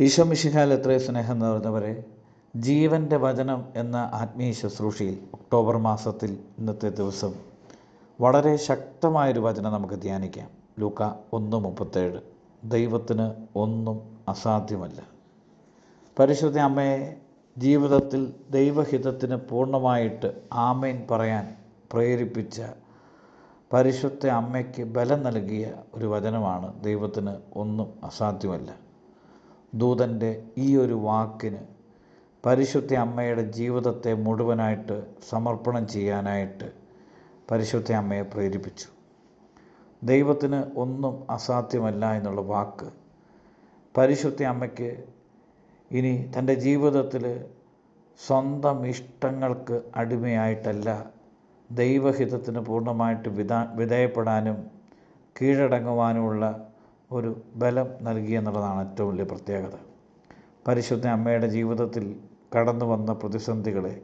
ഈശോ മിശിഹാൽ എത്രയും സ്നേഹം നിറഞ്ഞവരെ ജീവന്റെ വചനം എന്ന ആത്മീയ ശുശ്രൂഷയിൽ ഒക്ടോബർ മാസത്തിൽ ഇന്നത്തെ ദിവസം വളരെ ശക്തമായൊരു വചനം നമുക്ക് ധ്യാനിക്കാം. ലൂക്ക ഒന്ന് മുപ്പത്തേഴ്. ദൈവത്തിന് ഒന്നും അസാധ്യമല്ല. പരിശുദ്ധ അമ്മയെ ജീവിതത്തിൽ ദൈവഹിതത്തിന് പൂർണമായിട്ട് ആമേൻ പറയാൻ പ്രേരിപ്പിച്ച പരിശുദ്ധ അമ്മയ്ക്ക് ബലം നൽകിയ ഒരു വചനമാണ് ദൈവത്തിന് ഒന്നും അസാധ്യമല്ല. ദൂതന്റെ ഈ ഒരു വാക്കിന് പരിശുദ്ധ അമ്മയുടെ ജീവിതത്തെ മുഴുവനായിട്ട് സമർപ്പണം ചെയ്യാനായിട്ട് പരിശുദ്ധ അമ്മയെ പ്രേരിപ്പിച്ചു. ദൈവത്തിന് ഒന്നും അസാധ്യമല്ല എന്നുള്ള വാക്ക് പരിശുദ്ധ അമ്മയ്ക്ക് ഇനി തന്റെ ജീവിതത്തിൽ സ്വന്തം ഇഷ്ടങ്ങൾക്ക് അടിമയായിട്ടല്ല ദൈവഹിതത്തിന് പൂർണമായിട്ട് വിധ വിധേയപ്പെടാനും കീഴടങ്ങുവാനുമുള്ള ഒരു ബലം നൽകി എന്നുള്ളതാണ് ഏറ്റവും വലിയ പ്രത്യേകത. പരിശുദ്ധ അമ്മയുടെ ജീവിതത്തിൽ കടന്നു വന്ന പ്രതിസന്ധികളെ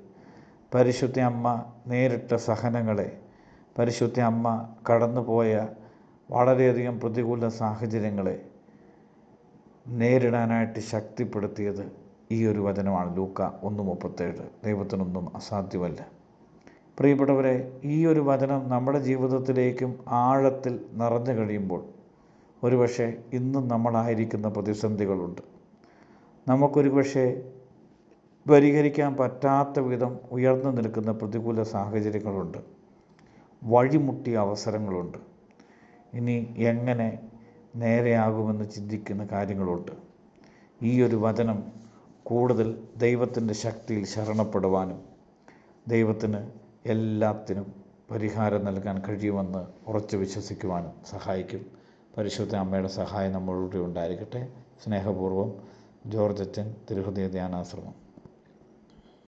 പരിശുദ്ധ അമ്മ നേരിട്ട സഹനങ്ങളെ പരിശുദ്ധ അമ്മ കടന്നുപോയ വളരെയധികം പ്രതികൂല സാഹചര്യങ്ങളെ നേരിടാനായിട്ട് ശക്തിപ്പെടുത്തിയത് ഈ ഒരു വചനമാണ്. ലൂക്ക ഒന്ന് മുപ്പത്തേഴ്. ദൈവത്തിനൊന്നും അസാധ്യമല്ല. പ്രിയപ്പെട്ടവരെ ഈ ഒരു വചനം നമ്മുടെ ജീവിതത്തിലേക്കും ആഴത്തിൽ നിറഞ്ഞു കഴിയുമ്പോൾ ഒരുപക്ഷെ ഇന്നും നമ്മളായിരിക്കുന്ന പ്രതിസന്ധികളുണ്ട്. നമുക്കൊരു പക്ഷേ പരിഹരിക്കാൻ പറ്റാത്ത വിധം ഉയർന്നു നിൽക്കുന്ന പ്രതികൂല സാഹചര്യങ്ങളുണ്ട്. വഴിമുട്ടിയ അവസരങ്ങളുണ്ട്. ഇനി എങ്ങനെ നേരെയാകുമെന്ന് ചിന്തിക്കുന്ന കാര്യങ്ങളുണ്ട്. ഈ ഒരു വചനം കൂടുതൽ ദൈവത്തിന്റെ ശക്തിയിൽ ശരണപ്പെടുവാനും ദൈവത്തിന് എല്ലാത്തിനും പരിഹാരം നൽകാൻ കഴിയുമെന്ന് ഉറച്ചു വിശ്വസിക്കുവാനും സഹായിക്കും. പരിശുദ്ധ അമ്മയുടെ സഹായം നമ്മളുടെ ഉണ്ടായിരിക്കട്ടെ. സ്നേഹപൂർവം ജോർജ് അച്ഛൻ തിരുഹൃദയ ധ്യാനാശ്രമം